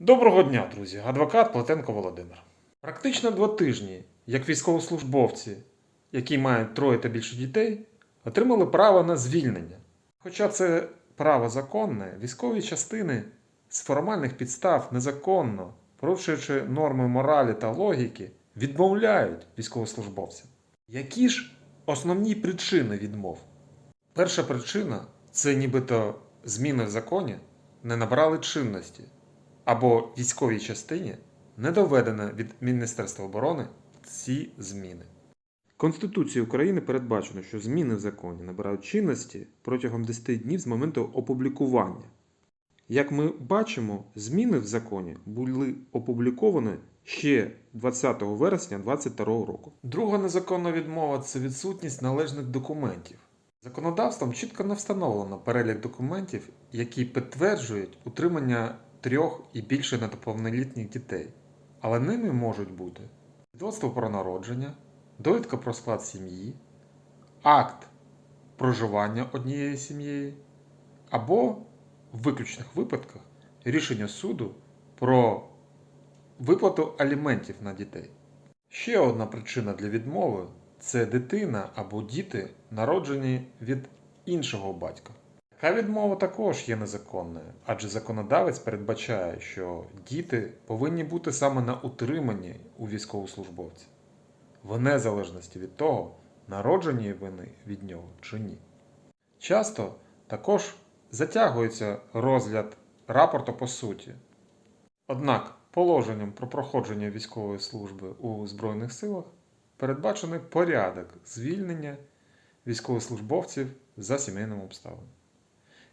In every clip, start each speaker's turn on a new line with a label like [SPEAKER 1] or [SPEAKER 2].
[SPEAKER 1] Доброго дня, друзі! Адвокат Плетенко Володимир. Практично два тижні, як військовослужбовці, які мають троє та більше дітей, отримали право на звільнення. Хоча це право законне, військові частини з формальних підстав незаконно, порушуючи норми моралі та логіки, відмовляють військовослужбовцям. Які ж основні причини відмов? Перша причина це нібито зміни в законі не набрали чинності або військовій частині не доведено від Міністерства оборони ці зміни. Конституцією України передбачено, що зміни в законі набирають чинності протягом 10 днів з моменту опублікування. Як ми бачимо, зміни в законі були опубліковані ще 20 вересня 2022 року. Друга незаконна відмова це відсутність належних документів. Законодавством чітко не встановлено перелік документів, які підтверджують утримання трьох і більше неповнолітніх дітей, але ними можуть бути свідоцтво про народження, довідка про склад сім'ї, акт проживання однієї сім'єю, або в виключних випадках рішення суду про виплату аліментів на дітей. Ще одна причина для відмови це дитина або діти, народжені від іншого батька. Така відмова також є незаконною, адже законодавець передбачає, що діти повинні бути саме на утриманні у військовослужбовця, в незалежності від того, народжені вони від нього чи ні. Часто також затягується розгляд рапорту по суті. Однак положенням про проходження військової служби у Збройних силах передбачений порядок звільнення військовослужбовців за сімейним обставинам.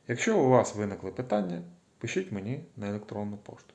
[SPEAKER 1] Якщо у вас виникли питання, пишіть мені на електронну пошту.